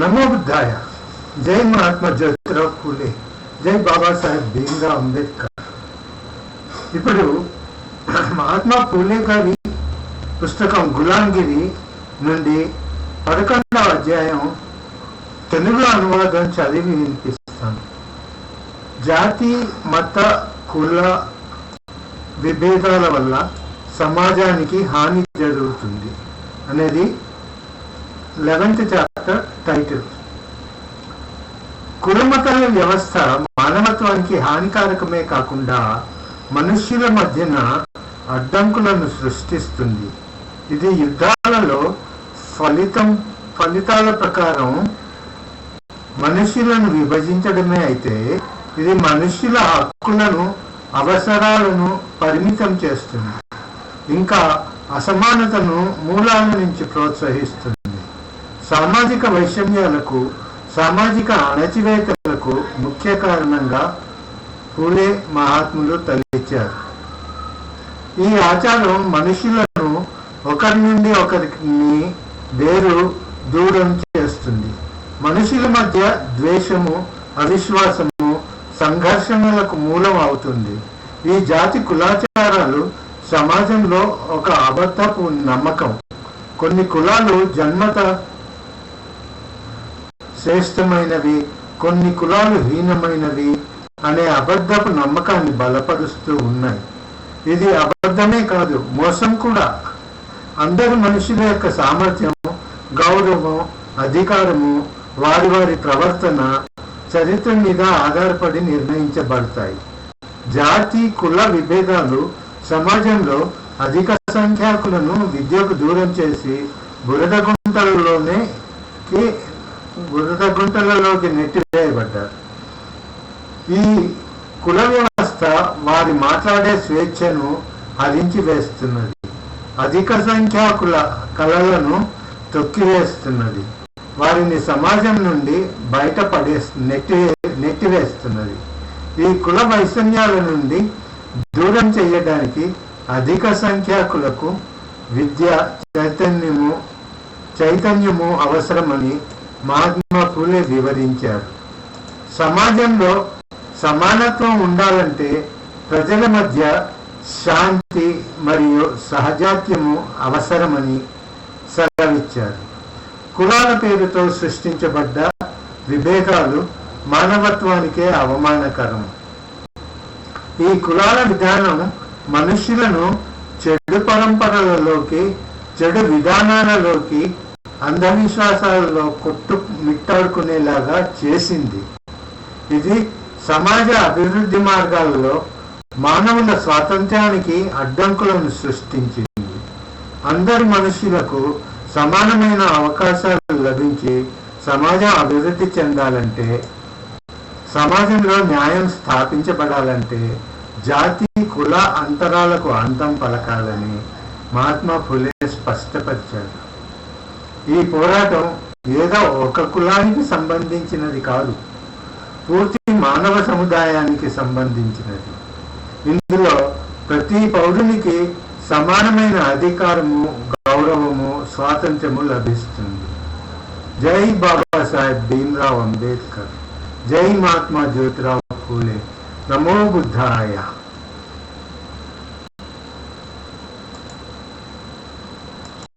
నమో బుద్ధాయ జై మహాత్మా జ్యోతిరావు పూలే. జై బాబాసాహెబ్ భీమ్రావ్ అంబేద్కర్. ఇప్పుడు మహాత్మా పూలే గారి పుస్తకం గులాంగిరి నుండి పదకొండవ అధ్యాయం తెలుగు అనువాదం చదివి వినిపిస్తాను. జాతి మత కుల విభేదాల వల్ల సమాజానికి హాని జరుగుతుంది అనేది లెవెంత్ చాప్టర్ టైటిల్ కులమతాల వ్యవస్థ మానవత్వానికి హానికారకమే కాకుండా మనుష్యుల మధ్యన అడ్డంకులను సృష్టిస్తుంది. ఇది యుద్ధాలలో ఫలితం ఫలితాల ప్రకారం మనుష్యులను విభజించడమే అయితే ఇది మనుష్యుల హక్కులను అవసరాలను పరిమితం చేస్తుంది. ఇంకా అసమానతను మూలాల నుంచి ప్రోత్సహిస్తుంది. సామాజిక వైషమ్యాలకు సామాజిక అణచివేతలకు ముఖ్య కారణంగా పూలే మహాత్ములు తలిచారు ఈ ఆచారం మనుషులను ఒకరి నుండి ఒకరిని వేరు దూరం చేస్తుంది. మనుషుల మధ్య ద్వేషము అవిశ్వాసము సంఘర్షణలకు మూలం అవుతుంది ఈ జాతి కులాచారాలు సమాజంలో ఒక అబద్ధపు నమ్మకం. కొన్ని కులాలు జన్మత శ్రేష్టమైనవి కొన్ని కులాలు హీనమైనవి అనే అబద్ధపు నమ్మకాన్ని బలపరుస్తూ ఉన్నాయి. ఇది అబద్ధమే కాదు మోసం కూడా. అందరు మనుషుల యొక్క సామర్థ్యం గౌరవం అధికారము వారి వారి ప్రవర్తన చరిత్ర మీద ఆధారపడి నిర్ణయించబడతాయి. జాతి కుల విభేదాలు సమాజంలో అధిక సంఖ్యాకులను విద్యకు దూరం చేసి బురద గుంటలలోనే కి బురద గుంటలలోకి నెట్టివేయబడ్డారు. ఈ కుల వ్యవస్థ వారి మాట్లాడే స్వేచ్ఛను హరించి వేస్తున్నది అధిక సంఖ్యాకుల కళలను తొక్కివేస్తున్నది. వారిని సమాజం నుండి బయటపడే నెట్టి నెట్టివేస్తున్నది. ఈ కుల వైషమ్యాల నుండి దూరం చేయడానికి అధిక సంఖ్యాకులకు విద్య చైతన్యము చైతన్యము అవసరమని మహాత్మా ఫూలే వివరించారు. సమాజంలో సమానత్వం ఉండాలంటే ప్రజల మధ్య శాంతి మరియు సహజాత్యము అవసరమని సెలవిచ్చారు. కులాల పేరుతో సృష్టించబడ్డ విభేదాలు మానవత్వానికే అవమానకరం. ఈ కులాల విధానం మనుషులను చెడు పరంపరలలోకి చెడు విధానాలలోకి అంధవిశ్వాసాలలో కొట్టు మిట్టాడుకునేలాగా చేసింది. ఇది సమాజ అభివృద్ధి మార్గాలలో మానవుల స్వాతంత్రానికి అడ్డంకులను సృష్టించింది. అందరి మనుషులకు సమానమైన అవకాశాలు లభించి సమాజం అభివృద్ధి చెందాలంటే సమాజంలో న్యాయం స్థాపించబడాలంటే జాతి కుల అంతరాలకు అంతం పలకాలని మహాత్మా ఫులే స్పష్టపరిచారు. ఈ పోరాటం ఏదో ఒక కులానికి సంబంధించినది కాదు. పూర్తి మానవ సముదాయానికి సంబంధించినది. ఇందులో ప్రతి పౌరునికి సమానమైన అధికారము గౌరవము స్వాతంత్ర్యము లభిస్తుంది. జై బాబాసాహెబ్ భీమ్రావ్ అంబేద్కర్ జై మహాత్మా జ్యోతిరావు ఫూలే నమో బుద్ధాయ.